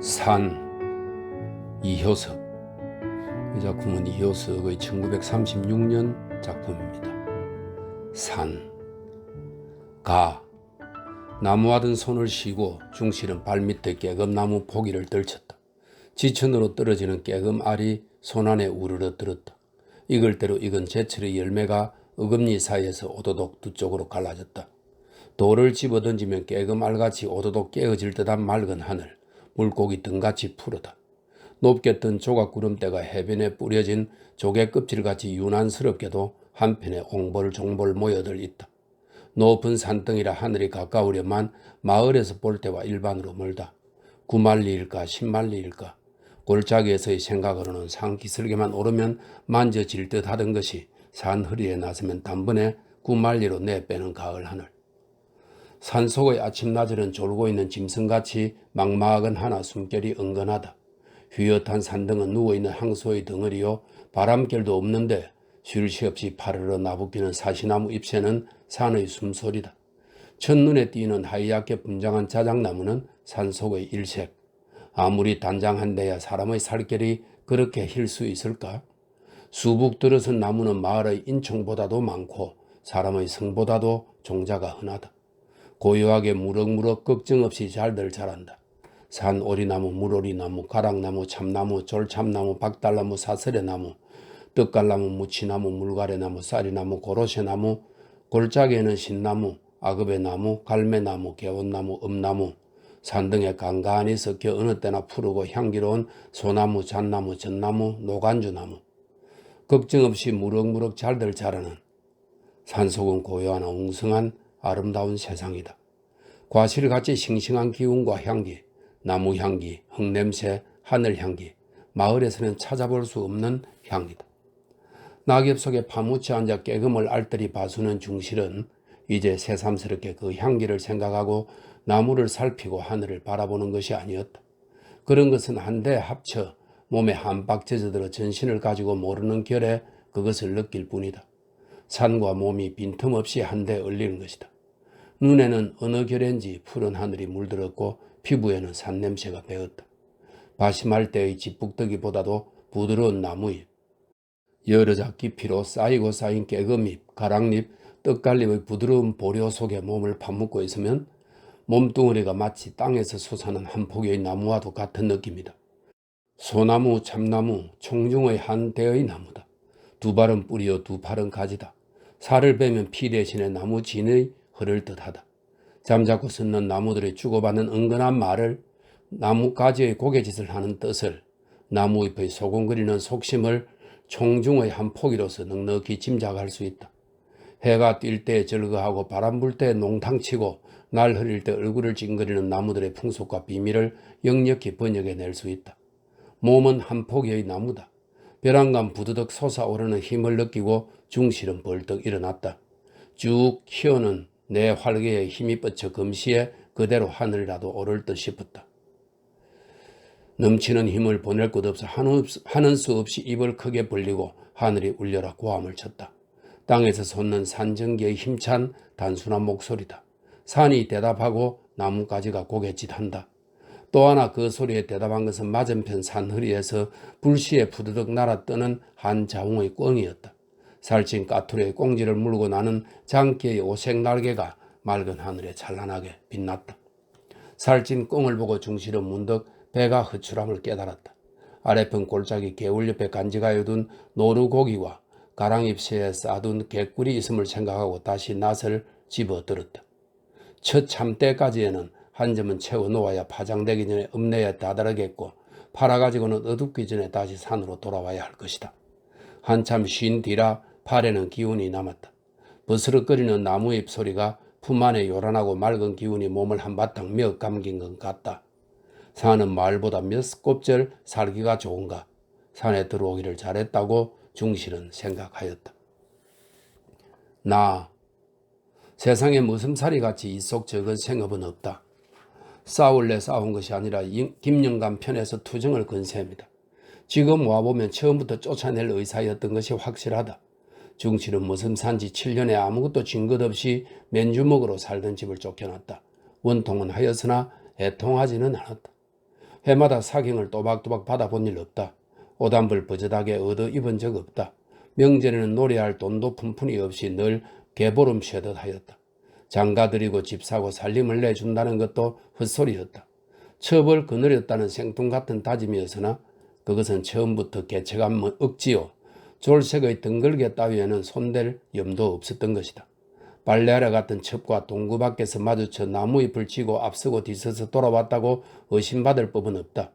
산 이효석 이 작품은 이효석의 1936년 작품입니다. 산 가. 나무하던 손을 쉬고 중실은 발밑에 깨금나무 포기를 떨쳤다. 지천으로 떨어지는 깨금 알이 손안에 우르르 들었다. 익을 대로 익은 제철의 열매가 어금니 사이에서 오도독 두 쪽으로 갈라졌다. 돌을 집어 던지면 깨금 알같이 오도독 깨어질 듯한 맑은 하늘, 물고기 등같이 푸르다. 높게 뜬 조각 구름대가 해변에 뿌려진 조개 껍질같이 유난스럽게도 한편에 옹볼 종볼 모여들 있다. 높은 산등이라 하늘이 가까우려만 마을에서 볼 때와 일반으로 멀다. 구만리일까 십만리일까 골짜기에서의 생각으로는 산기슭에만 오르면 만져질 듯 하던 것이 산 허리에 나서면 단번에 구만리로 내빼는 가을 하늘. 산속의 아침나절은 졸고 있는 짐승같이 막막한 하나 숨결이 은근하다. 휘어탄 산등은 누워있는 항소의 덩어리요 바람결도 없는데 쉴 새 없이 파르르 나부끼는 사시나무 잎새는 산의 숨소리다. 첫눈에 띄는 하얗게 분장한 자작나무는 산속의 일색. 아무리 단장한데야 사람의 살결이 그렇게 힐 수 있을까? 수북 들어선 나무는 마을의 인총보다도 많고 사람의 성보다도 종자가 흔하다. 고요하게 무럭무럭 걱정 없이 잘들 자란다. 산 오리나무, 물오리나무, 가락나무, 참나무, 졸참나무, 박달나무, 사설의나무, 떡갈나무, 무치나무, 물가래나무, 쌀이나무, 고로쇠나무, 골짜기에는 신나무, 아급의나무, 갈매나무, 개원나무, 엄나무, 산등에 간간히 섞여 어느 때나 푸르고 향기로운 소나무, 잣나무, 전나무, 노간주나무. 걱정 없이 무럭무럭 잘들 자라는 산속은 고요하나 웅성한 아름다운 세상이다. 과실같이 싱싱한 기운과 향기, 나무 향기, 흙냄새, 하늘 향기, 마을에서는 찾아볼 수 없는 향기다. 낙엽 속에 파묻혀 앉아 깨금을 알뜰히 봐수는 중실은 이제 새삼스럽게 그 향기를 생각하고 나무를 살피고 하늘을 바라보는 것이 아니었다. 그런 것은 한데 합쳐 몸에 한박 젖어들어 전신을 가지고 모르는 결에 그것을 느낄 뿐이다. 산과 몸이 빈틈없이 한데 얼리는 것이다. 눈에는 어느 결인지 푸른 하늘이 물들었고 피부에는 산냄새가 배었다. 바심할 때의 집북더기보다도 부드러운 나무잎, 여러 자 깊이로 쌓이고 쌓인 깨금잎, 가랑잎, 떡갈잎의 부드러운 보려 속에 몸을 파묻고 있으면 몸뚱어리가 마치 땅에서 솟아난 한 폭의 나무와도 같은 느낌이다. 소나무, 참나무, 총중의 한 대의 나무다. 두 발은 뿌리요 두 팔은 가지다. 살을 빼면 피 대신에 나무 진의 흐를 듯하다. 잠자코 섰는 나무들이 주고받는 은근한 말을 나무 가지의 고개짓을 하는 뜻을 나무잎의 소곤거리는 속심을 총중의 한 포기로서 넉넉히 짐작할 수 있다. 해가 뛸 때 절거하고 바람 불 때 농탕치고 날 흐릴 때 얼굴을 찡그리는 나무들의 풍속과 비밀을 역력히 번역해낼 수 있다. 몸은 한 포기의 나무다. 벼랑간 부드덕 솟아오르는 힘을 느끼고 중실은 벌떡 일어났다. 쭉 키어는 내 활개에 힘이 뻗쳐 금시에 그대로 하늘이라도 오를 듯 싶었다. 넘치는 힘을 보낼 것 없어 하는 수 없이 입을 크게 벌리고 하늘이 울려라 고함을 쳤다. 땅에서 솟는 산전기의 힘찬 단순한 목소리다. 산이 대답하고 나뭇가지가 고갯짓한다. 또 하나 그 소리에 대답한 것은 맞은편 산허리에서 불시에 푸드득 날아뜨는 한 자웅의 꿩이었다. 살찐 까투리의 꽁지를 물고 나는 장기의 오색 날개가 맑은 하늘에 찬란하게 빛났다. 살찐 꽁을 보고 중실은 문득 배가 허출함을 깨달았다. 아래편 골짜기 개울 옆에 간지가여 둔 노루고기와 가랑잎새에 싸둔 개꿀이 있음을 생각하고 다시 낫을 집어 들었다. 첫 참때까지에는 한 점은 채워놓아야 파장되기 전에 읍내에 다다르겠고 팔아가지고는 어둡기 전에 다시 산으로 돌아와야 할 것이다. 한참 쉰 뒤라 팔에는 기운이 남았다. 버스럭거리는 나무잎 소리가 품 안에 요란하고 맑은 기운이 몸을 한바탕 며 감긴 것 같다. 산은 마을보다 몇 곱절 살기가 좋은가. 산에 들어오기를 잘했다고 중실은 생각하였다. 나 세상에 무슨 살이 같이 이속 적은 생업은 없다. 싸울래 싸운 것이 아니라 김영감 편에서 투정을 건세합니다. 지금 와보면 처음부터 쫓아낼 의사였던 것이 확실하다. 중실은 무슨 산지 7년에 아무것도 진것 없이 맨주먹으로 살던 집을 쫓겨났다. 원통은 하였으나 애통하지는 않았다. 해마다 사경을 또박또박 받아본 일 없다. 오단불 버젓하게 얻어 입은 적 없다. 명절에는 노래할 돈도 푼푼이 없이 늘 개보름 쉬듯 하였다. 장가들이고 집 사고 살림을 내준다는 것도 헛소리였다. 처벌 그늘였다는 생뚱 같은 다짐이었으나 그것은 처음부터 개체감 억지요. 졸색의 등글개 따위에는 손댈 염도 없었던 것이다. 빨래하러 갔던 첩과 동구 밖에서 마주쳐 나무잎을 쥐고 앞서고 뒤서서 돌아왔다고 의심받을 법은 없다.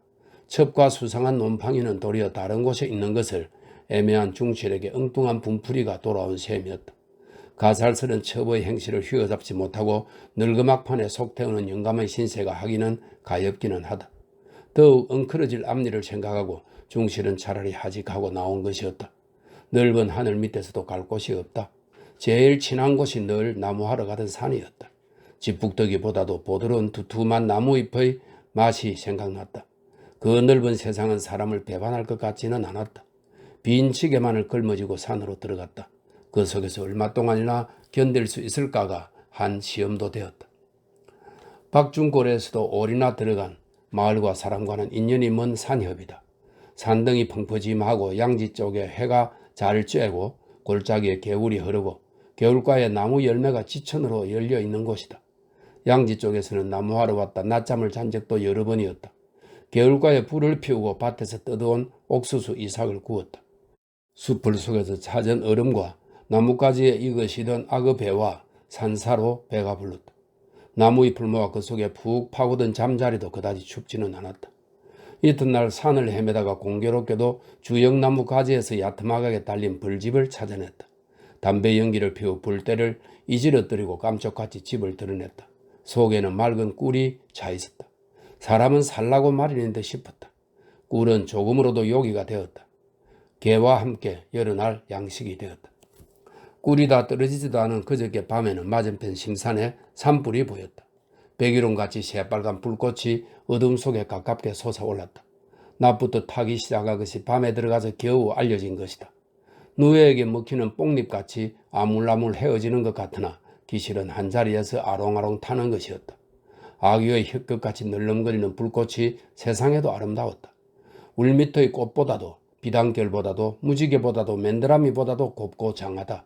첩과 수상한 논팡이는 도리어 다른 곳에 있는 것을 애매한 중실에게 엉뚱한 분풀이가 돌아온 셈이었다. 가살스런 첩의 행실을 휘어잡지 못하고 늙음막판에 속태우는 영감의 신세가 하기는 가엾기는 하다. 더욱 엉클어질 앞니를 생각하고 중실은 차라리 하직하고 나온 것이었다. 넓은 하늘 밑에서도 갈 곳이 없다. 제일 친한 곳이 늘 나무하러 가던 산이었다. 지북더기보다도 보드러운 두툼한 나무잎의 맛이 생각났다. 그 넓은 세상은 사람을 배반할 것 같지는 않았다. 빈 지게만을 걸머지고 산으로 들어갔다. 그 속에서 얼마 동안이나 견딜 수 있을까가 한 시험도 되었다. 박중골에서도 올이나 들어간 마을과 사람과는 인연이 먼 산협이다. 산등이 펑퍼짐하고 양지 쪽에 해가 잘 쬐고 골짜기에 개울이 흐르고 겨울가에 나무 열매가 지천으로 열려 있는 곳이다. 양지 쪽에서는 나무하러 왔다 낮잠을 잔 적도 여러 번이었다. 겨울가에 불을 피우고 밭에서 뜯어온 옥수수 이삭을 구웠다. 숲을 속에서 찾은 얼음과 나뭇가지에 익으시던 악어배와 산사로 배가 불렀다. 나무잎을 모아 그 속에 푹 파고든 잠자리도 그다지 춥지는 않았다. 이튿날 산을 헤매다가 공교롭게도 주영나무 가지에서 야트막하게 달린 불집을 찾아냈다. 담배 연기를 피워 불대를 이지러뜨리고 깜짝같이 집을 드러냈다. 속에는 맑은 꿀이 차 있었다. 사람은 살라고 말이는 듯 싶었다. 꿀은 조금으로도 요기가 되었다. 개와 함께 여러 날 양식이 되었다. 꿀이 다 떨어지지도 않은 그저께 밤에는 맞은편 심산에 산불이 보였다. 백일홍같이 새빨간 불꽃이 어둠 속에 가깝게 솟아올랐다. 낮부터 타기 시작한 것이 밤에 들어가서 겨우 알려진 것이다. 누에에게 먹히는 뽕잎같이 아물아물 헤어지는 것 같으나 기실은 한자리에서 아롱아롱 타는 것이었다. 아귀의 혀끝같이 늘름거리는 불꽃이 세상에도 아름다웠다. 울밑의 꽃보다도 비단결보다도 무지개보다도 맨드라미보다도 곱고 장하다.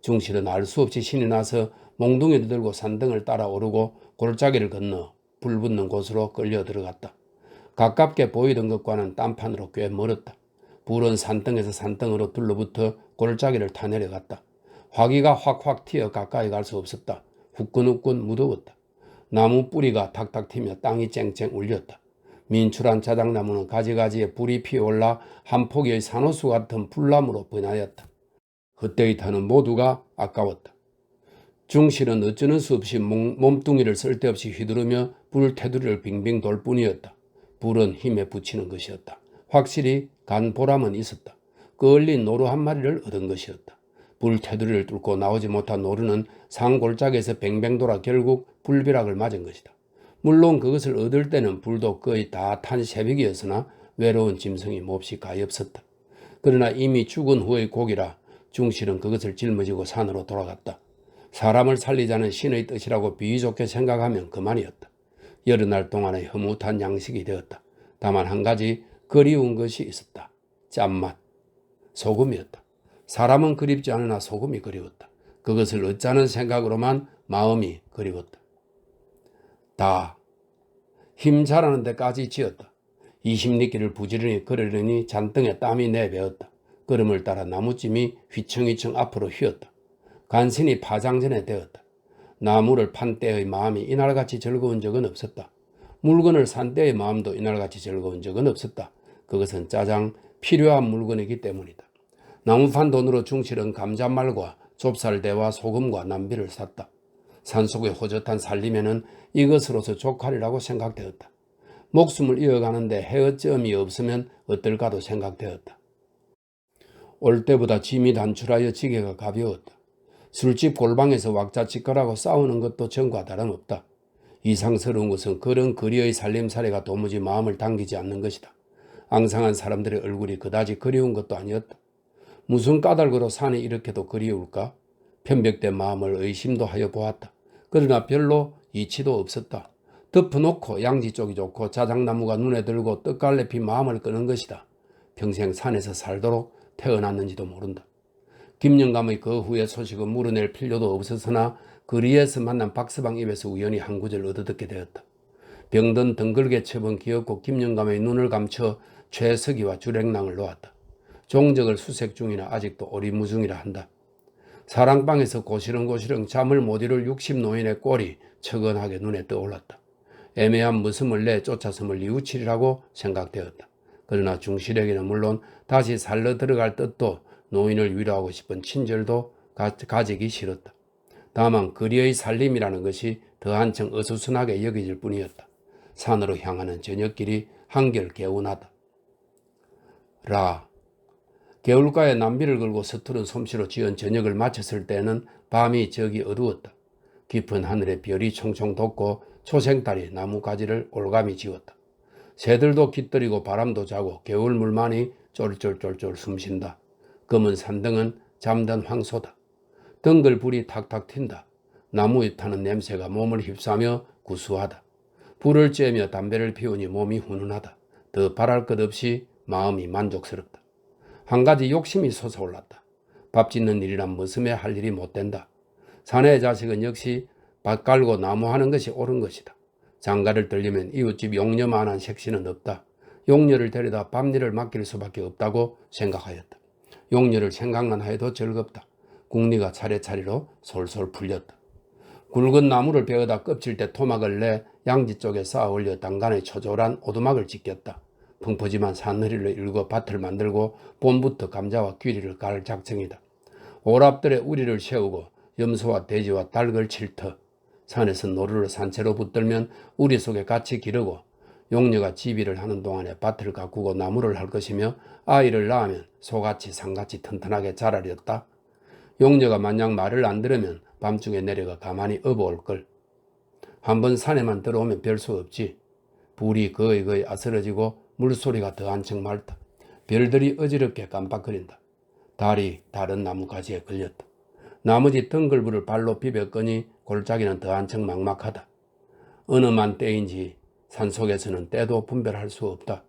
중실은 알 수 없이 신이 나서 몽둥이를 들고 산등을 따라 오르고 골짜기를 건너 불 붙는 곳으로 끌려 들어갔다. 가깝게 보이던 것과는 딴판으로 꽤 멀었다. 불은 산등에서 산등으로 둘러붙어 골짜기를 타내려갔다. 화기가 확확 튀어 가까이 갈 수 없었다. 후끈후끈 무더웠다. 나무 뿌리가 탁탁 튀며 땅이 쨍쨍 울렸다. 민출한 자작나무는 가지가지에 불이 피어올라 한 폭의 산호수 같은 불나무로 변하였다. 헛되이 타는 모두가 아까웠다. 중실은 어쩌는 수 없이 몸뚱이를 쓸데없이 휘두르며 불 테두리를 빙빙 돌 뿐이었다. 불은 힘에 붙이는 것이었다. 확실히 간 보람은 있었다. 끌린 노루 한 마리를 얻은 것이었다. 불 테두리를 뚫고 나오지 못한 노루는 상골짜기에서 뱅뱅 돌아 결국 불비락을 맞은 것이다. 물론 그것을 얻을 때는 불도 거의 다 탄 새벽이었으나 외로운 짐승이 몹시 가엾었다. 그러나 이미 죽은 후의 고기라 중실은 그것을 짊어지고 산으로 돌아갔다. 사람을 살리자는 신의 뜻이라고 비위 좋게 생각하면 그만이었다. 여러 날 동안의 흐뭇한 양식이 되었다. 다만 한 가지 그리운 것이 있었다. 짠맛. 소금이었다. 사람은 그립지 않으나 소금이 그리웠다. 그것을 어쩌는 생각으로만 마음이 그리웠다. 다. 힘 잘하는 데까지 지었다. 이십리길을 부지런히 걸으려니 잔등에 땀이 내배었다. 걸음을 따라 나무찜이 휘청휘청 앞으로 휘었다. 간신히 파장전에 되었다. 나무를 판 때의 마음이 이날같이 즐거운 적은 없었다. 물건을 산 때의 마음도 이날같이 즐거운 적은 없었다. 그것은 짜장 필요한 물건이기 때문이다. 나무판 돈으로 중실은 감자말과 좁쌀대와 소금과 남비를 샀다. 산속의 호젓한 살림에는 이것으로서 족하리라고 생각되었다. 목숨을 이어가는데 헤어점이 없으면 어떨까도 생각되었다. 올 때보다 짐이 단출하여 지게가 가벼웠다. 술집 골방에서 왁자지껄하고 싸우는 것도 전과 다름없다. 이상스러운 것은 그런 거리의 살림살이가 도무지 마음을 당기지 않는 것이다. 앙상한 사람들의 얼굴이 그다지 그리운 것도 아니었다. 무슨 까닭으로 산이 이렇게도 그리울까? 편벽된 마음을 의심도 하여 보았다. 그러나 별로 이치도 없었다. 덮어놓고 양지 쪽이 좋고 자작나무가 눈에 들고 떡갈래 피 마음을 끄는 것이다. 평생 산에서 살도록 태어났는지도 모른다. 김영감의 그 후의 소식은 물어낼 필요도 없었으나 거리에서 만난 박서방 입에서 우연히 한 구절 얻어듣게 되었다. 병든 덩글게 쳐본 기었고 김영감의 눈을 감춰 최석이와 주랭랑을 놓았다. 종적을 수색 중이나 아직도 오리무중이라 한다. 사랑방에서 고시렁고시렁 잠을 못 이룰 60노인의 꼴이 처근하게 눈에 떠올랐다. 애매한 무슴을 내 쫓아섬을 이웃치리라고 생각되었다. 그러나 중실에게는 물론 다시 살러 들어갈 뜻도 노인을 위로하고 싶은 친절도 가, 가지기 싫었다. 다만 거리의 살림이라는 것이 더 한층 어수선하게 여겨질 뿐이었다. 산으로 향하는 저녁길이 한결 개운하다. 라. 개울가에 남비를 걸고 서투른 솜씨로 지은 저녁을 마쳤을 때는 밤이 저기 어두웠다. 깊은 하늘에 별이 총총 돋고 초생달이 나무가지를 올감이 지웠다. 새들도 깃들이고 바람도 자고 개울물만이 쫄쫄쫄쫄 숨쉰다. 검은 산등은 잠든 황소다. 덩글 불이 탁탁 튄다. 나무에 타는 냄새가 몸을 휩싸며 구수하다. 불을 쬐며 담배를 피우니 몸이 훈훈하다. 더 바랄 것 없이 마음이 만족스럽다. 한 가지 욕심이 솟아올랐다. 밥 짓는 일이란 머슴에 할 일이 못 된다. 사내의 자식은 역시 밭 깔고 나무 하는 것이 옳은 것이다. 장가를 들리면 이웃집 용녀만한 색시는 없다. 용녀를 데려다 밤일을 맡길 수밖에 없다고 생각하였다. 용녀를 생각만 해도 즐겁다. 국리가 차례차례로 솔솔 풀렸다. 굵은 나무를 베어다 껍질대 토막을 내 양지 쪽에 쌓아 올려 단간에 초조란 오두막을 짓겠다. 풍포지만 산허리를 일고 밭을 만들고 봄부터 감자와 귀리를 깔 작정이다. 오랍들의 우리를 세우고 염소와 돼지와 닭을 칠터 산에서 노루를 산채로 붙들면 우리 속에 같이 기르고 용녀가 지비를 하는 동안에 밭을 가꾸고 나무를 할 것이며 아이를 낳으면 소같이 상같이 튼튼하게 자라렸다. 용녀가 만약 말을 안 들으면 밤중에 내려가 가만히 업어올 걸. 한번 산에만 들어오면 별 수 없지. 불이 거의 거의 아스러지고 물소리가 더 한층 맑다. 별들이 어지럽게 깜빡거린다. 달이 다른 나무 가지에 걸렸다. 나머지 덩글불을 발로 비볐거니 골짜기는 더 한층 막막하다. 어느 만 때인지 산속에서는 때도 분별할 수 없다.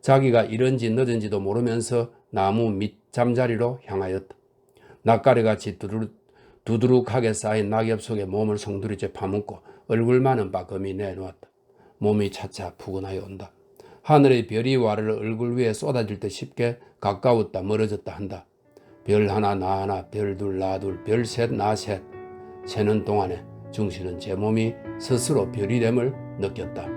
자기가 이른지 늦은지도 모르면서 나무 밑 잠자리로 향하였다. 낯가리같이 두드룩, 두드룩하게 쌓인 낙엽 속에 몸을 성두리째 파묻고 얼굴만은 빠끔히 내놓았다. 몸이 차차 푸근하여 온다. 하늘의 별이 와를 얼굴 위에 쏟아질 듯 쉽게 가까웠다 멀어졌다 한다. 별 하나 나 하나 별 둘 나 둘 별 셋 나셋 세는 동안에 중신은 제 몸이 스스로 별이 됨을 느꼈다.